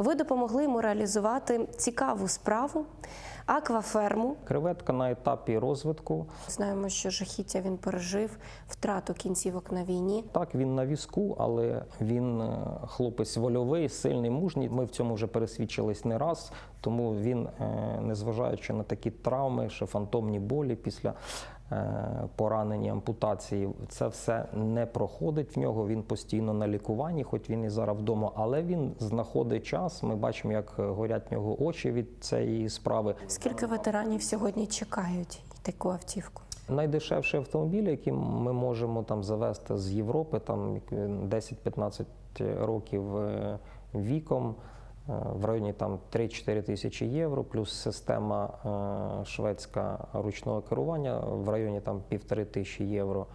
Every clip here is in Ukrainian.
Ви допомогли йому реалізувати цікаву справу акваферму. Креветка на етапі розвитку. Знаємо, що жахіття він пережив втрату кінцівок на війні. Так, він на візку, але він е, хлопець вольовий, сильний, мужній. Ми в цьому вже пересвідчились не раз. Тому він, е, незважаючи на такі травми, ще фантомні болі після е, поранення, ампутації, це все не проходить в нього. Він постійно на лікуванні, хоч він і зараз вдома, але він знаходить час. Ми бачимо, як горять в нього очі від цієї справи. Скільки ветеранів сьогодні чекають таку автівку? Найдешевші автомобілі, які ми можемо там завести з Європи, там 10-15 років е, віком, е, в районі там 3-4 тисячі євро, плюс система е, шведська ручного керування в районі там півтори тисячі євро.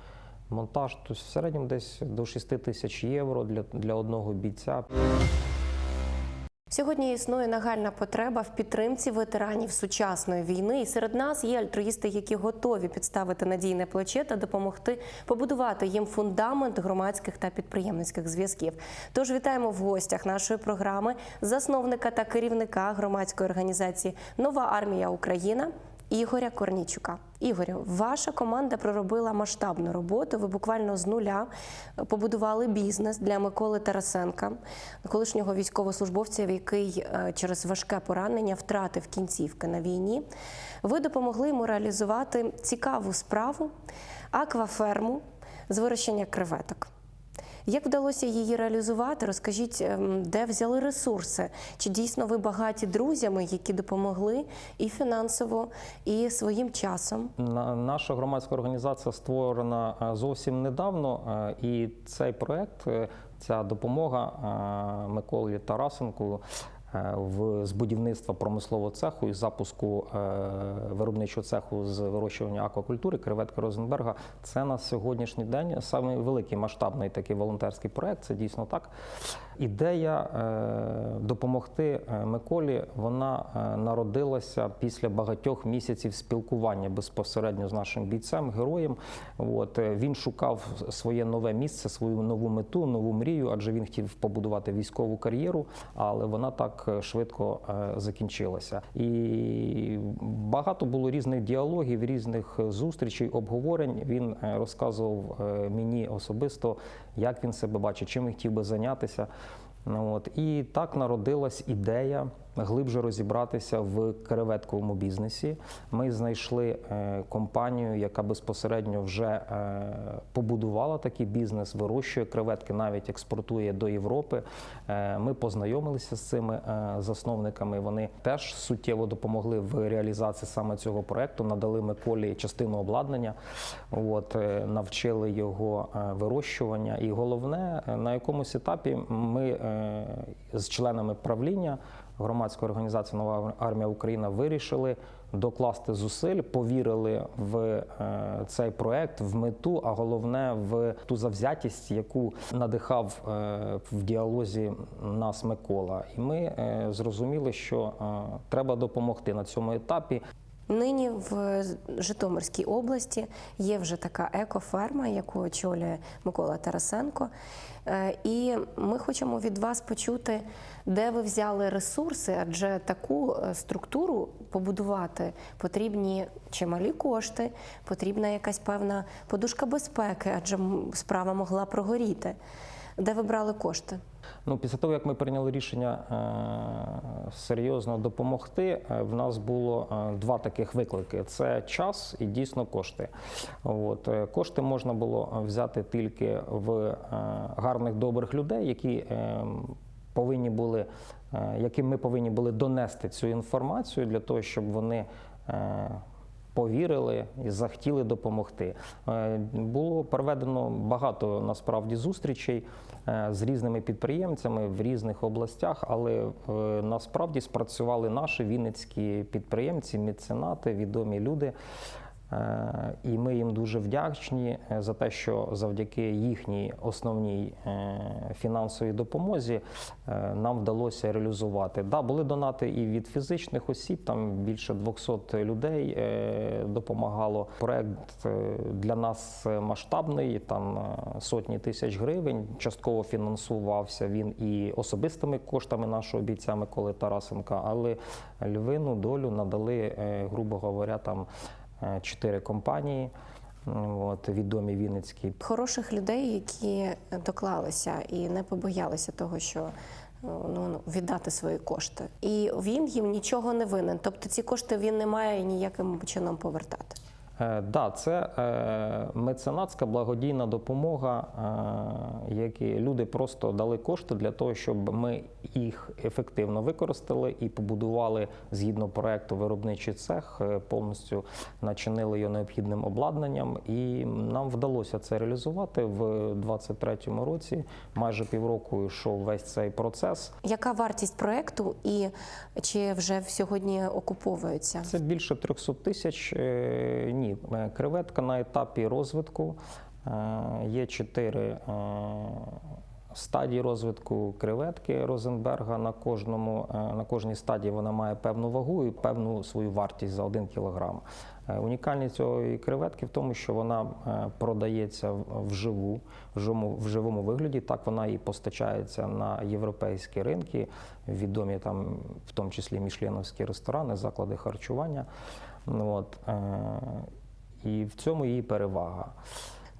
Монтаж, то в середньому десь до 6 тисяч євро для, для одного бійця. Сьогодні існує нагальна потреба в підтримці ветеранів сучасної війни. І серед нас є альтруїсти, які готові підставити надійне плече та допомогти побудувати їм фундамент громадських та підприємницьких зв'язків. Тож вітаємо в гостях нашої програми засновника та керівника громадської організації Нова армія Україна. Ігоря Корнічука. Ігорю, ваша команда проробила масштабну роботу. Ви буквально з нуля побудували бізнес для Миколи Тарасенка, колишнього військовослужбовця, який е, через важке поранення втратив кінцівки на війні. Ви допомогли йому реалізувати цікаву справу акваферму з вирощення креветок. Як вдалося її реалізувати? Розкажіть, ем, де взяли ресурси? Чи дійсно ви багаті друзями, які допомогли і фінансово, і своїм часом? На- Наша громадська організація створена е, зовсім недавно, е, і цей проект, е, ця допомога Миколі Тарасенку в з будівництва промислового цеху і запуску е, виробничого цеху з вирощування аквакультури креветки Розенберга. Це на сьогоднішній день саме великий масштабний такий волонтерський проект. Це дійсно так. Ідея е, допомогти е, Миколі вона е, народилася після багатьох місяців спілкування безпосередньо з нашим бійцем, героєм. От він шукав своє нове місце, свою нову мету, нову мрію, адже він хотів побудувати військову кар'єру, але вона так швидко закінчилася. І багато було різних діалогів, різних зустрічей, обговорень. Він розказував мені особисто, як він себе бачить, чим він хотів би зайнятися. Ну, От. І так народилась ідея глибше розібратися в креветковому бізнесі. Ми знайшли е, компанію, яка безпосередньо вже е, побудувала такий бізнес, вирощує креветки, навіть експортує до Європи. Е, ми познайомилися з цими засновниками. Вони теж суттєво допомогли в реалізації саме цього проекту, надали Миколі частину обладнання, от, навчили його вирощування. І головне, на якомусь етапі ми з членами правління громадської організації Нова армія Україна вирішили докласти зусиль, повірили в е, цей проект, в мету, а головне в ту завзятість, яку надихав е, в діалозі нас Микола. І ми е, зрозуміли, що треба допомогти на цьому етапі. Нині в Житомирській області є вже така екоферма, яку очолює Микола Тарасенко. Е, І ми хочемо від вас почути, де ви взяли ресурси, адже таку е, структуру побудувати потрібні чималі кошти, потрібна якась певна подушка безпеки, адже справа могла прогоріти. Де ви брали кошти? Ну, після того, як ми прийняли рішення е, серйозно допомогти, е, в нас було е, два таких виклики: це час і дійсно кошти. От, кошти можна було взяти тільки в гарних добрих людей, які повинні були, яким ми повинні були донести цю інформацію для того, щоб вони. Повірили і захотіли допомогти. Е, Було проведено багато насправді зустрічей е, з різними підприємцями в різних областях, але е, насправді спрацювали наші вінницькі підприємці, меценати, відомі люди. Е, І ми їм дуже вдячні е, за те, що завдяки їхній основній е, фінансовій допомозі нам вдалося реалізувати. Да, були донати і від фізичних осіб, там більше 200 людей допомагало. Проект для нас масштабний, там сотні тисяч гривень. Частково фінансувався він і особистими коштами нашого бійця Миколи Тарасенка, але львину долю надали, грубо говоря, там чотири компанії. От, відомі Вінницькі. Хороших людей, які доклалися і не побоялися того, що е, ну, ну, віддати свої кошти. І він їм нічого не винен. Тобто ці кошти він не має ніяким чином повертати. Е, да, це е, меценатська благодійна допомога, е, які люди просто дали кошти для того, щоб ми їх ефективно використали і побудували згідно проекту виробничий цех, повністю начинили його необхідним обладнанням, і нам вдалося це реалізувати в 2023 році. Майже півроку йшов весь цей процес. Яка вартість проекту і чи вже сьогодні окуповується? Це більше 300 тисяч. Е, Ні, Е, креветка на етапі розвитку. Е, Є чотири е, стадії розвитку креветки Розенберга. На кожному на кожній стадії вона має певну вагу і певну свою вартість за 1 кілограм. Унікальність цієї креветки в тому, що вона продається вживу, в живому вигляді. Так вона і постачається на європейські ринки, відомі там, в тому числі мішленовські ресторани, заклади харчування. Ну, От, е, і в цьому її перевага.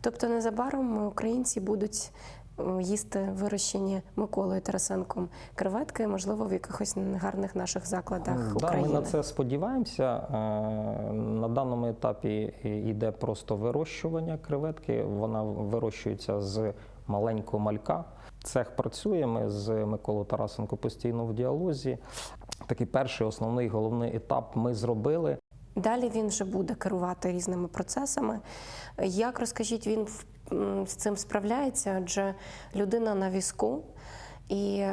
Тобто незабаром українці будуть е, їсти вирощені Миколою Тарасенком креветки, можливо, в якихось гарних наших закладах Да, ми на це сподіваємося. Е, На даному етапі йде просто вирощування креветки. Вона вирощується з маленького малька. Цех працює. Ми з Миколою Тарасенко постійно в діалозі. Такий перший основний головний етап ми зробили. Далі він вже буде керувати різними процесами. Як розкажіть, він з цим справляється? Адже людина на візку, і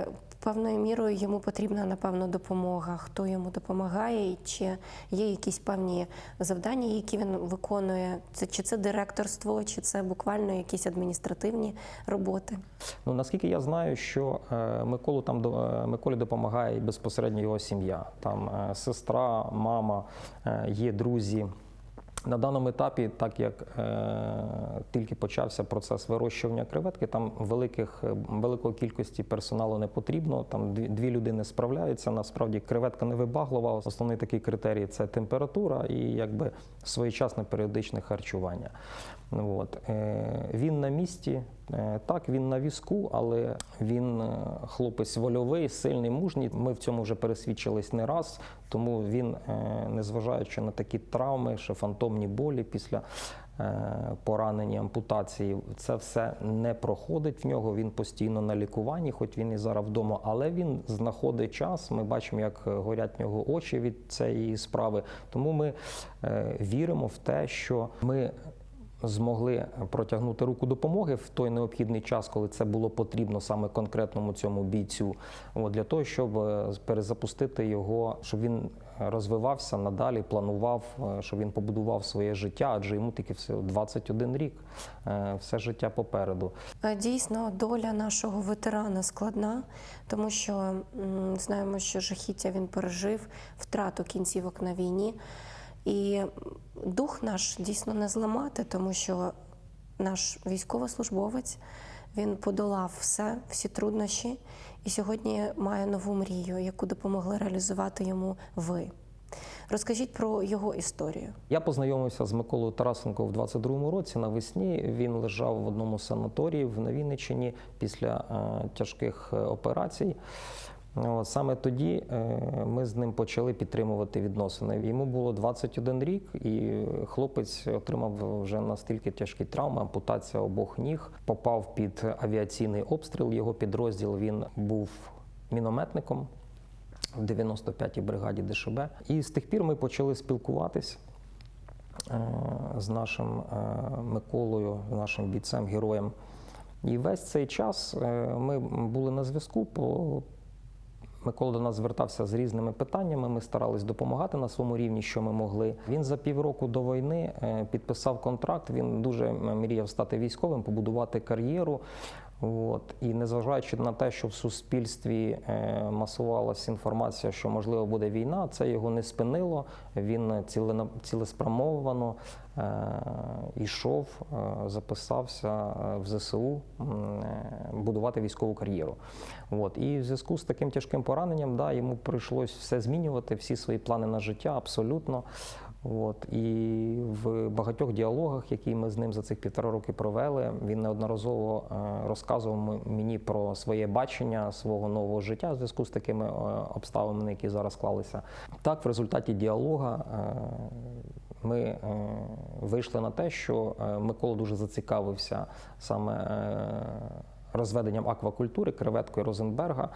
певною мірою йому потрібна напевно допомога. Хто йому допомагає, і чи є якісь певні завдання, які він виконує? Це чи це директорство, чи це буквально якісь адміністративні роботи? Ну наскільки я знаю, що е, Миколу там е, Миколі допомагає безпосередньо його сім'я. Там е, сестра, мама, є друзі. На даному етапі, так як е, тільки почався процес вирощування креветки, там великих е, великої кількості персоналу не потрібно. Там дві, дві людини справляються. Насправді креветка не вибаглива. Основний такий критерій це температура і якби своєчасне періодичне харчування. От. Е, Він на місці, Е, так, він на візку, але він е, хлопець вольовий, сильний, мужній. Ми в цьому вже пересвідчились не раз, тому він, незважаючи на такі травми, що фантомні болі після поранення, ампутації, це все не проходить в нього. Він постійно на лікуванні, хоч він і зараз вдома, але він знаходить час. Ми бачимо, як горять в нього очі від цієї справи. Тому ми віримо в те, що ми змогли протягнути руку допомоги в той необхідний час, коли це було потрібно саме конкретному цьому бійцю, для того, щоб е, перезапустити його, щоб він розвивався надалі, планував, е, щоб він побудував своє життя, адже йому тільки все 21 рік, е, все життя попереду. Е, Дійсно, доля нашого ветерана складна, тому що знаємо, що жахіття він пережив, втрату кінцівок на війні. І дух наш дійсно не зламати, тому що наш військовослужбовець він подолав все, всі труднощі, і сьогодні має нову мрію, яку допомогли реалізувати йому ви. Розкажіть про його історію. Я познайомився з Миколою Тарасенко в 22-му році навесні. Він лежав в одному з санаторіїв на Вінниччині після е, тяжких е, операцій. От, саме тоді е, ми з ним почали підтримувати відносини. Йому було 21 рік, і хлопець отримав вже настільки тяжкі травми, ампутація обох ніг, попав під авіаційний обстріл. Його підрозділ він був мінометником в 95-й бригаді ДШБ. І з тих пір ми почали спілкуватись е, з нашим е, Миколою, нашим бійцем, героєм. І весь цей час ми були на зв'язку Микола до нас звертався з різними питаннями. Ми старались допомагати на своєму рівні, що ми могли. Він за півроку до війни е, підписав контракт. Він дуже е, мріяв стати військовим, побудувати кар'єру. От і незважаючи на те, що в суспільстві е, масувалася інформація, що можливо буде війна, це його не спинило. Він цілеспрямовано е, йшов, е, записався в ЗСУ будувати військову кар'єру. От і в зв'язку з таким тяжким пораненням, да, йому прийшлось все змінювати, всі свої плани на життя абсолютно. От і в багатьох діалогах, які ми з ним за цих півтора роки провели, він неодноразово е, розказував мені про своє бачення свого нового життя в зв'язку з такими е, обставинами, які зараз склалися. Так, в результаті діалога е, ми вийшли на те, що Микола дуже зацікавився саме. Розведенням аквакультури, креветкою Розенберга.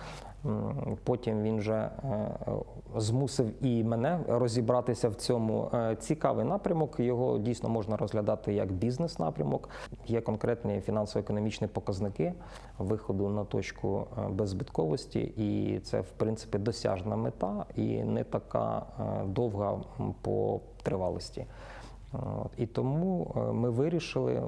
Потім він вже е, змусив і мене розібратися в цьому. Е, Цікавий напрямок. Його дійсно можна розглядати як бізнес-напрямок. Є конкретні фінансово-економічні показники виходу на точку е, беззбитковості, і це, в принципі, досяжна мета і не така довга по тривалості. І тому ми вирішили,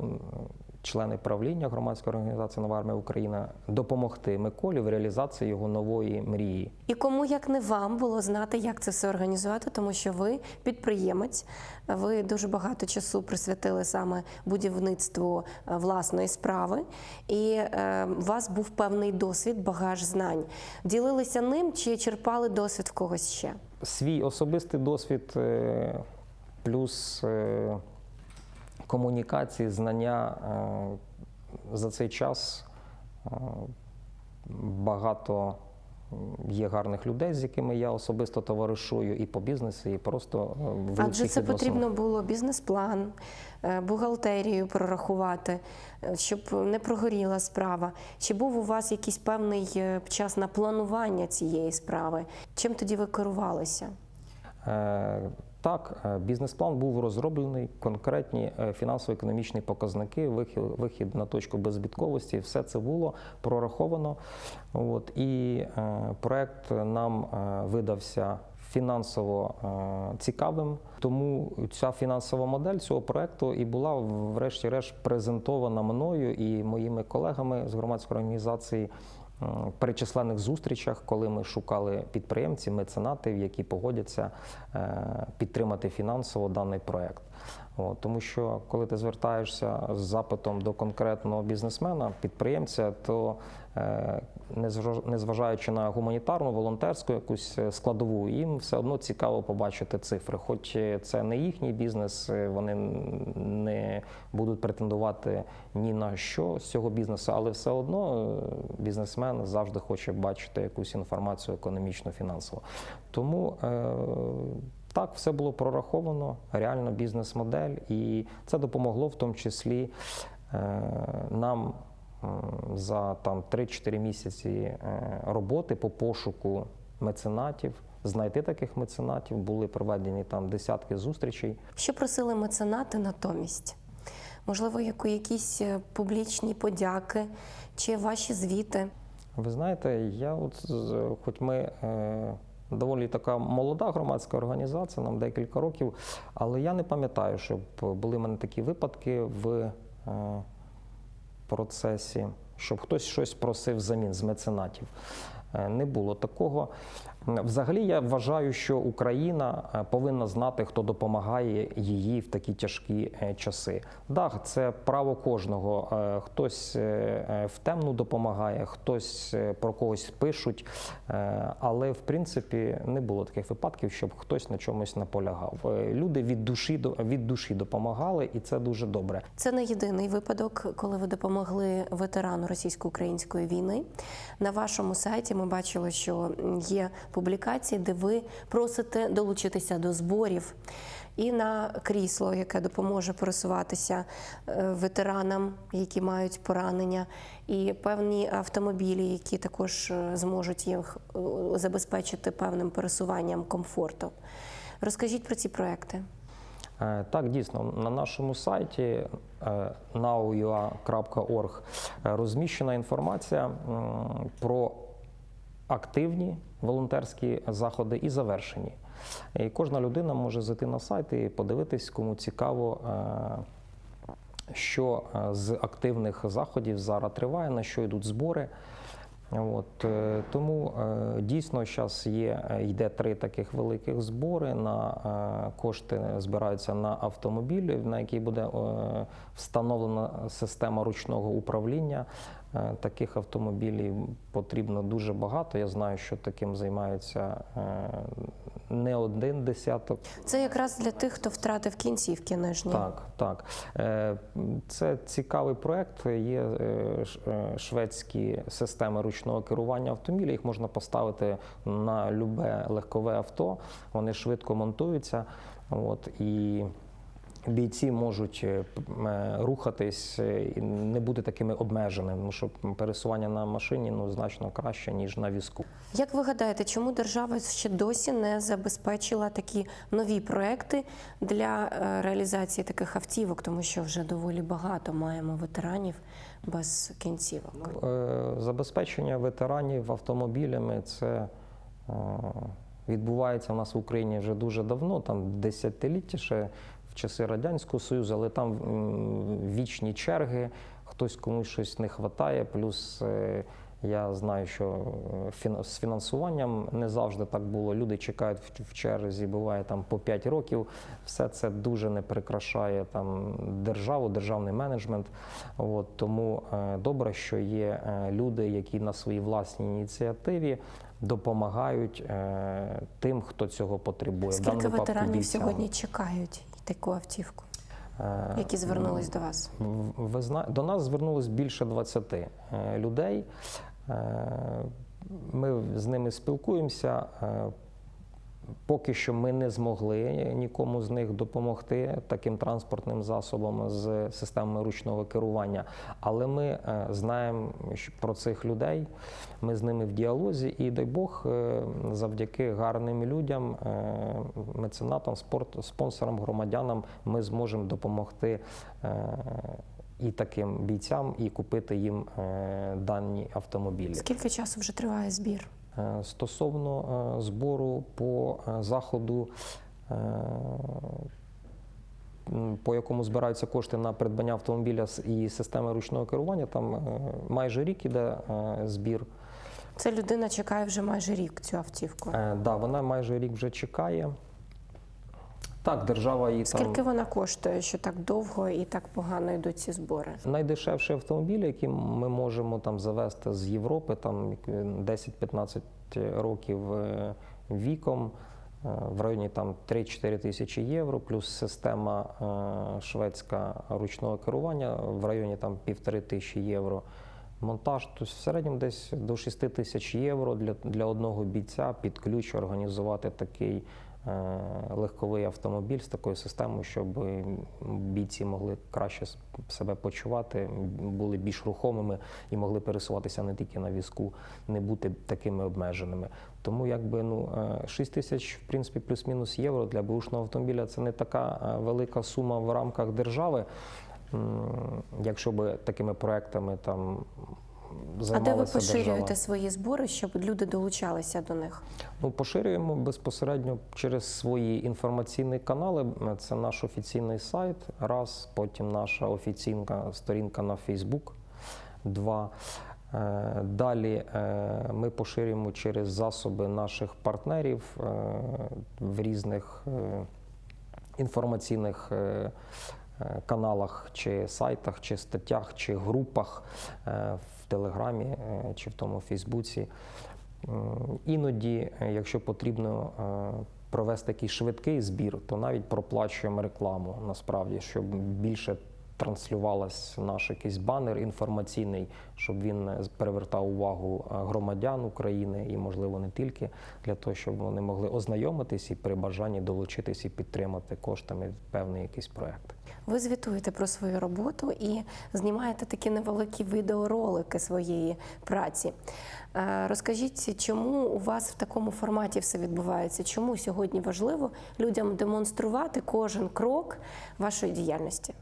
члени правління громадської організації Нова армія Україна, допомогти Миколі в реалізації його нової мрії. І кому як не вам було знати, як це все організувати, тому що ви підприємець, ви дуже багато часу присвятили саме будівництву е, власної справи, і е, у вас був певний досвід, багаж знань. Ділилися ним чи черпали досвід в когось ще? Свій особистий досвід е, плюс комунікації, знання е, за цей час е, багато є гарних людей, з якими я особисто товаришую і по бізнесу, і просто е, в Адже це потрібно було бізнес-план, бухгалтерію прорахувати, щоб не прогоріла справа. Чи був у вас якийсь певний час на планування цієї справи? Чим тоді ви керувалися? Так, е, бізнес-план був розроблений, конкретні е, фінансово-економічні показники, вихід, вихід на точку беззбитковості, все це було прораховано. От, і е, проект нам видався фінансово цікавим. Тому ця фінансова модель цього проекту і була врешті-решт презентована мною і моїми колегами з громадської організації при численних зустрічах, коли ми шукали підприємців, меценатів, які погодяться е, підтримати фінансово даний проект. От, тому що коли ти звертаєшся з запитом до конкретного бізнесмена, підприємця, то е, незважаючи на гуманітарну, волонтерську якусь е, складову, їм все одно цікаво побачити цифри. Хоч е, це не їхній бізнес, вони не будуть претендувати ні на що з цього бізнесу, але все одно бізнесмен завжди хоче бачити якусь інформацію економічно фінансово. Тому так, все було прораховано, реально бізнес-модель, і це допомогло в тому числі е, нам за там 3-4 місяці е, роботи по пошуку меценатів. Знайти таких меценатів були проведені там десятки зустрічей. Що просили меценати натомість? Можливо, яку якісь е, публічні подяки чи ваші звіти? Ви знаєте, я от хоч ми е, доволі така молода громадська організація, нам декілька років, але я не пам'ятаю, щоб були в мене такі випадки в е, процесі, щоб хтось щось просив взамін з меценатів. Е, Не було такого. Взагалі, я вважаю, що Україна е, повинна знати, хто допомагає їй в такі тяжкі е, часи. Так, це право кожного. Е, Хтось в темну допомагає, хтось про когось пишуть. Але в принципі не було таких випадків, щоб хтось на чомусь наполягав. Люди від душі від душі допомагали, і це дуже добре. Це не єдиний випадок, коли ви допомогли ветерану російсько-української війни. На вашому сайті ми бачили, що є публікації, де ви просите долучитися до зборів і на крісло, яке допоможе пересуватися е, ветеранам, які мають поранення, і певні автомобілі, які також е, зможуть їх е, забезпечити певним пересуванням комфорту. Розкажіть про ці проекти. Так, дійсно, на нашому сайті now.ua.org е, розміщена інформація про активні волонтерські заходи і завершені. І кожна людина може зайти на сайт і подивитись, кому цікаво. е, що е, з активних заходів зараз триває, на що йдуть збори. От, е, тому дійсно зараз є, йде три таких великих збори. На кошти збираються на автомобілі, на який буде встановлена система ручного управління. Е, Таких автомобілів потрібно дуже багато. Я знаю, що таким займаються е, не один десяток. Це якраз для тих, хто втратив кінцівки нижні. Так, так. Е, Це цікавий проект. Є шведські системи ручного керування автомобіля. Їх можна поставити на любе легкове авто. Вони швидко монтуються. От, і бійці можуть е, е, рухатись е, і не бути такими обмеженими, тому що пересування на машині ну, значно краще, ніж на візку. Як ви гадаєте, чому держава ще досі не забезпечила такі нові проекти для реалізації таких автівок, тому що вже доволі багато маємо ветеранів без кінцівок? Е, Забезпечення ветеранів автомобілями це відбувається у нас в Україні вже дуже давно, там десятиліття ще часи Радянського Союзу, але там вічні черги, хтось комусь щось не вистачає, плюс. е, Я знаю, що е, з фінансуванням не завжди так було. Люди чекають в- черзі, буває там по 5 років. Все це дуже не прикрашає там державу, державний менеджмент. От, тому е, добре, що є люди, які на своїй власній ініціативі допомагають е, тим, хто цього потребує. Скільки ветеранів сьогодні чекають таку автівку, Е, які звернулись до вас? Ви зна... До нас звернулось більше 20 е, людей. Е, Ми з ними спілкуємося. Поки що ми не змогли нікому з них допомогти таким транспортним засобом з системами ручного керування. Але ми е, знаємо про цих людей, ми з ними в діалозі, і дай Бог, е, завдяки гарним людям, е, меценатам, спорт, спонсорам, громадянам, ми зможемо допомогти. І таким бійцям, і купити їм дані автомобілі. Скільки часу вже триває збір? Е, Стосовно е, збору по е, заходу, по якому збираються кошти на придбання автомобіля і системи ручного керування, там майже рік іде збір. Це людина чекає вже майже рік цю автівку. Так, Да, вона майже рік вже чекає. Так, держава її там. Скільки вона коштує, що так довго і так погано йдуть ці збори? Найдешевші автомобілі, які ми можемо там завести з Європи, там як, е, 10-15 років е, віком, е, в районі там 3-4 тисячі євро, плюс система е, шведська ручного керування в районі там півтори тисячі євро. Монтаж, тобто в середньому десь до 6 тисяч євро для, для одного бійця під ключ організувати такий легковий автомобіль з такою системою, щоб бійці могли краще себе почувати, були більш рухомими і могли пересуватися не тільки на візку, не бути такими обмеженими. Тому якби ну е, 6 тисяч, в принципі, плюс-мінус євро для бушного автомобіля це не така е, велика сума в рамках держави. Якщо би такими проектами там А де ви поширюєте держава. свої збори, щоб люди долучалися до них? Ну, поширюємо безпосередньо через свої інформаційні канали. Це наш офіційний сайт, раз, потім наша офіційна сторінка на Фейсбук, два. Е, Далі е, ми поширюємо через засоби наших партнерів е, в різних інформаційних каналах, чи сайтах, чи статтях, чи групах е, в Телеграмі е, чи в тому Фейсбуці. Іноді, е, якщо потрібно е, провести такий швидкий збір, то навіть проплачуємо рекламу насправді, щоб більше транслювалась наш якийсь банер інформаційний, щоб він е, привертав увагу е, громадян України і, можливо, не тільки для того, щоб вони могли ознайомитись і при бажанні долучитись і підтримати коштами певний якийсь проект. Ви звітуєте про свою роботу і знімаєте такі невеликі відеоролики своєї праці. Е, Розкажіть, чому у вас в такому форматі все відбувається? Чому сьогодні важливо людям демонструвати кожен крок вашої діяльності?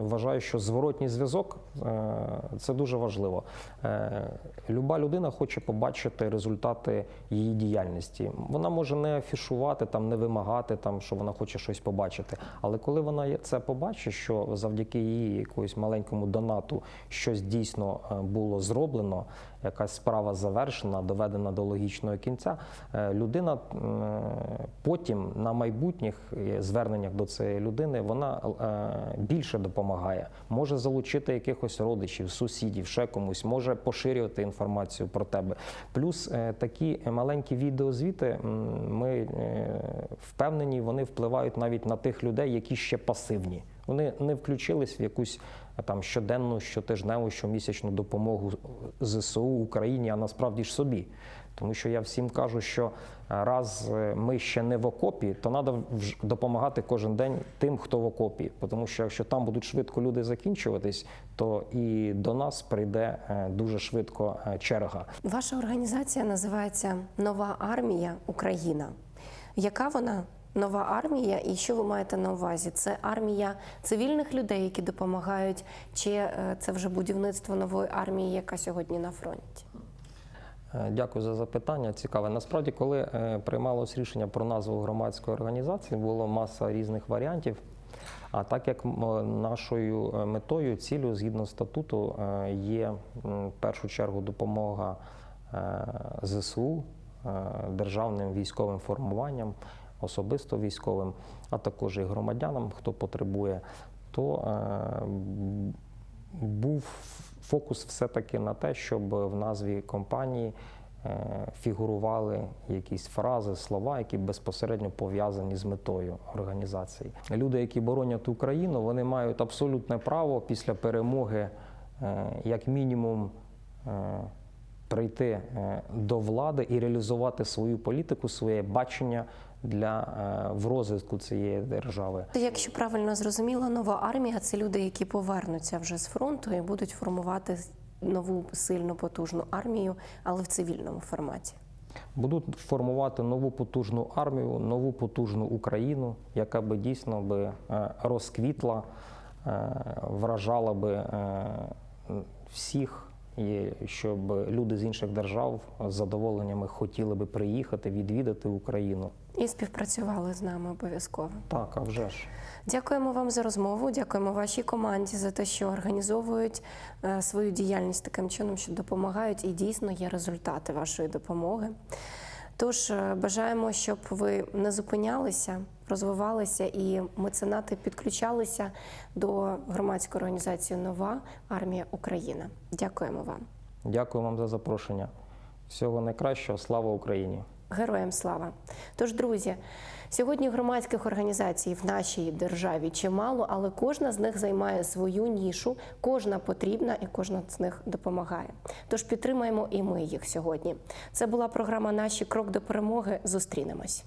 Вважаю, що зворотній зв'язок е, це дуже важливо. Е, Люба людина хоче побачити результати її діяльності. Вона може не афішувати, там, не вимагати, там, що вона хоче щось побачити. Але коли вона це побачить, що завдяки її якоїсь маленькому донату щось дійсно е, було зроблено, якась справа завершена, доведена до логічного кінця, е, людина потім на майбутніх е, зверненнях до цієї людини вона е, більше допомагає, може залучити якихось родичів, сусідів, ще комусь, може поширювати інформацію про тебе. Плюс такі маленькі відеозвіти, ми впевнені, вони впливають навіть на тих людей, які ще пасивні. Вони не включились в якусь е, там щоденну, щотижневу, щомісячну допомогу ЗСУ Україні, а насправді ж собі. Тому що я всім кажу, що е, раз е, ми ще не в окопі, то треба допомагати кожен день тим, хто в окопі. Тому що якщо там будуть швидко люди закінчуватись, то і до нас прийде е, дуже швидко е, черга. Ваша організація називається Нова армія Україна. Яка вона? Нова армія, і що ви маєте на увазі? Це армія цивільних людей, які допомагають, чи е, це вже будівництво нової армії, яка сьогодні на фронті? Е, Дякую за запитання. Цікаве. Насправді, коли е, приймалось рішення про назву громадської організації, було маса різних варіантів. А так як нашою метою, цілею згідно статуту, є в першу чергу допомога ЗСУ, державним військовим формуванням, особисто військовим, а також і громадянам, хто потребує, то е, був фокус все-таки на те, щоб в назві компанії е, фігурували якісь фрази, слова, які безпосередньо пов'язані з метою організації. Люди, які боронять Україну, вони мають абсолютне право після перемоги, е, як мінімум, прийти до влади і реалізувати свою політику, своє бачення для е, в розвитку цієї держави. Якщо правильно зрозуміла, нова армія це люди, які повернуться вже з фронту і будуть формувати нову сильну потужну армію, але в цивільному форматі. Будуть формувати нову потужну армію, нову потужну Україну, яка би дійсно би е, розквітла, е, вражала би всіх, і щоб люди з інших держав з задоволеннями хотіли би приїхати, відвідати Україну. І співпрацювали з нами обов'язково. Так, а вже ж. Дякуємо вам за розмову. Дякуємо вашій команді за те, що організовують е, свою діяльність таким чином, що допомагають, і дійсно є результати вашої допомоги. Тож е, бажаємо, щоб ви не зупинялися, розвивалися і меценати підключалися до громадської організації Нова армія Україна. Дякуємо вам. Дякую вам за запрошення. Всього найкращого, слава Україні! Героям слава! Тож, друзі, сьогодні громадських організацій в нашій державі чимало, але кожна з них займає свою нішу, кожна потрібна і кожна з них допомагає. Тож підтримаємо і ми їх сьогодні. Це була програма Наші крок до перемоги. Зустрінемось.